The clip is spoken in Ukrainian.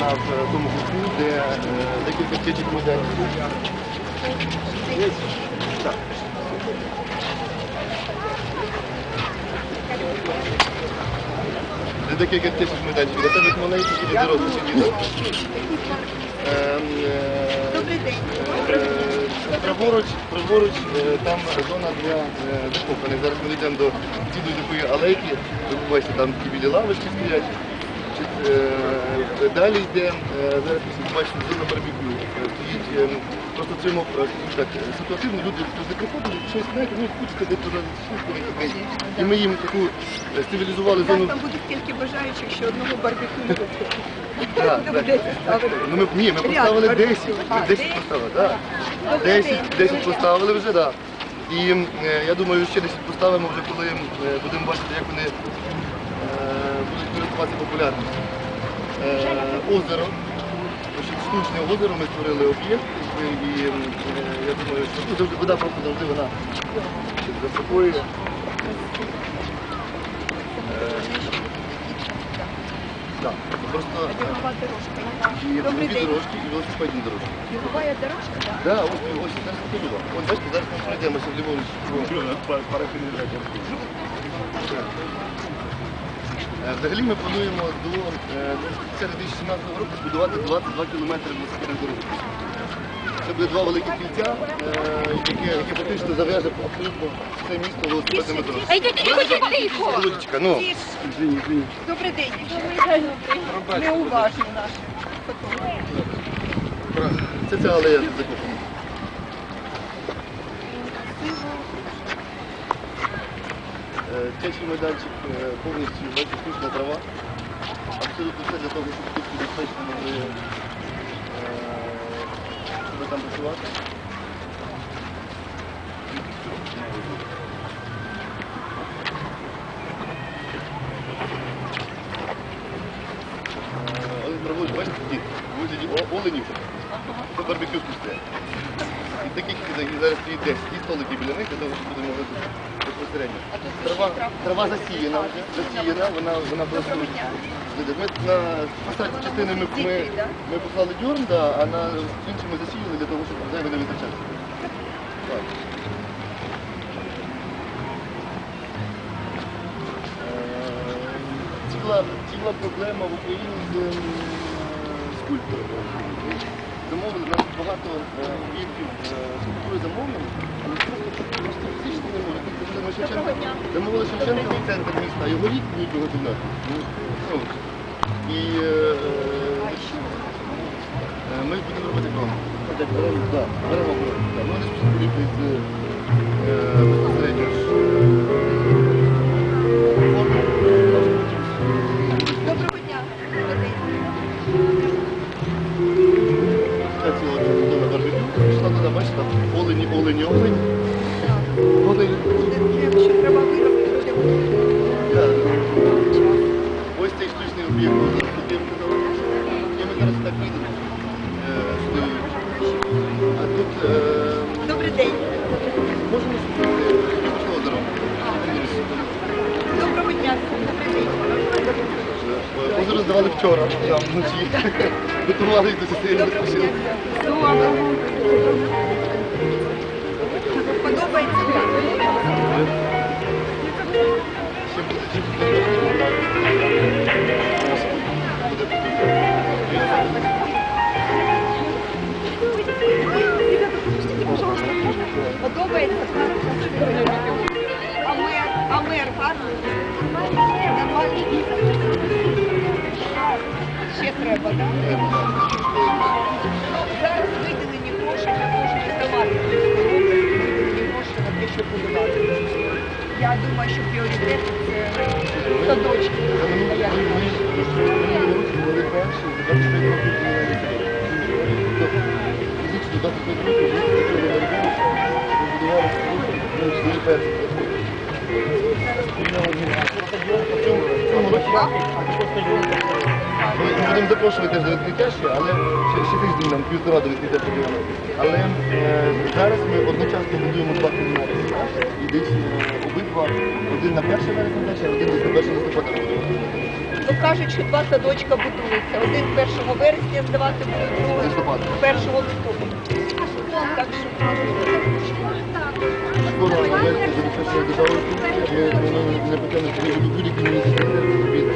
вона в тому кутку, де е, декілька дитячих майданчиків. Так. Де декілька дитячих майданчиків. Для тебе маленький і дорослі сиділи. Добрий день. Праворуч, е, там зона для е, закопаних. Зараз ми йдемо до цілої такої алейки. Ви побачите, там такі білі лавочки стоять. Значить, е, Далі йде, е, зараз побачите, зона барбекю. Е, Стоїть е, просто в цьому е, так, ситуативно люди туди приходили, щось знаєте, ну кучка де туди зайшли, І ми їм таку е, цивілізували зону. там буде стільки бажаючих, що одного барбекю не вистачить. Ну, ми, ні, ми поставили 10. 10 10? поставили, так. 10, 10 поставили вже, так. І е, я думаю, ще 10 поставимо вже, коли е, будемо бачити, як вони е, користуватися популярністю. Е, озеро. Штучне озеро ми створили об'єкт, і е, я думаю, що вода просто завжди вона заспокоює. Так, просто. Добрий дві день. дорожки, і велосипедні дорожки. Бігова дорожка, так? Да, ось, ось зараз вам. От бачите, зараз ми пройдемося ліворуч. Е, Взагалі ми плануємо до е, кінця 2017 року збудувати 22 кілометри велосипедних дорог. Це буде два великі кільця, е, яке, яке фактично зав'яже абсолютно все місто велосипедними дорогами. Ей, тихо. Володечка, ну, извини, извини. Добрий день. Наші фотографи. Це ця алея закопана. Е, Дитячий майданчик е, повністю бачите, штучна трава. Абсолютно все для того, щоб тут безпечно могли е, себе там працювати. Е, Ось бачите, в вигляді оленів. Це барбекю стоять. І таких зараз стоїть 10 і столики біля них, для того, щоб люди могли тут безпосередньо. Трава, трава засіяна вже, засіяна, вона, вона просто... Ми на посадці частини ми, ми, ми поклали дюрн, да, а на інші ми засіяли для того, щоб зайве не витрачався. Так. Е, Ціла, ціла проблема в Україні з ем, скульпторами. Замовили у нас багато е, об'єктів е, скульптури замовлено, але просто, просто фізично не можуть. Тут прийшли на Шевченка, замовили Шевченковий центр міста, його рік будуть виготовляти. Ну, ну, І е, е, ми будемо робити крон. Так, беремо, беремо Ми з е, безпосередньо ж е. Доброго дня. Кстати, от зона барбекю, пішла туди, бачите, там олені, олені, олені. Олені. Ми зараз ми зараз так їдемо. А тут Добрий день. можемо пішло дорогу. Доброго дня. Добрий день. Озеро здавали вчора, там вночі. Готували до дітей безпосередньо. Подобається? Зараз виділені гроші для того, щоб здавати гроші на те, щоб будувати. Я думаю, що пріоритет це садочки. Були перші, ми будемо запрошувати теж до відкриття ще, але ще, ще тиждень нам півтора до відкриття чемпіонату. Але е, зараз ми одночасно будуємо два кулінарні класи, і десь обидва, один на 1 вересня, а один десь на 1 листопада. Ну кажуть, що два садочка будуються. Один 1 вересня здавати буде, другий 1 Листопада. листопада. Так що Скоро ми запишемо державу, ми плануємо на питання, що будуть будь-які міністри від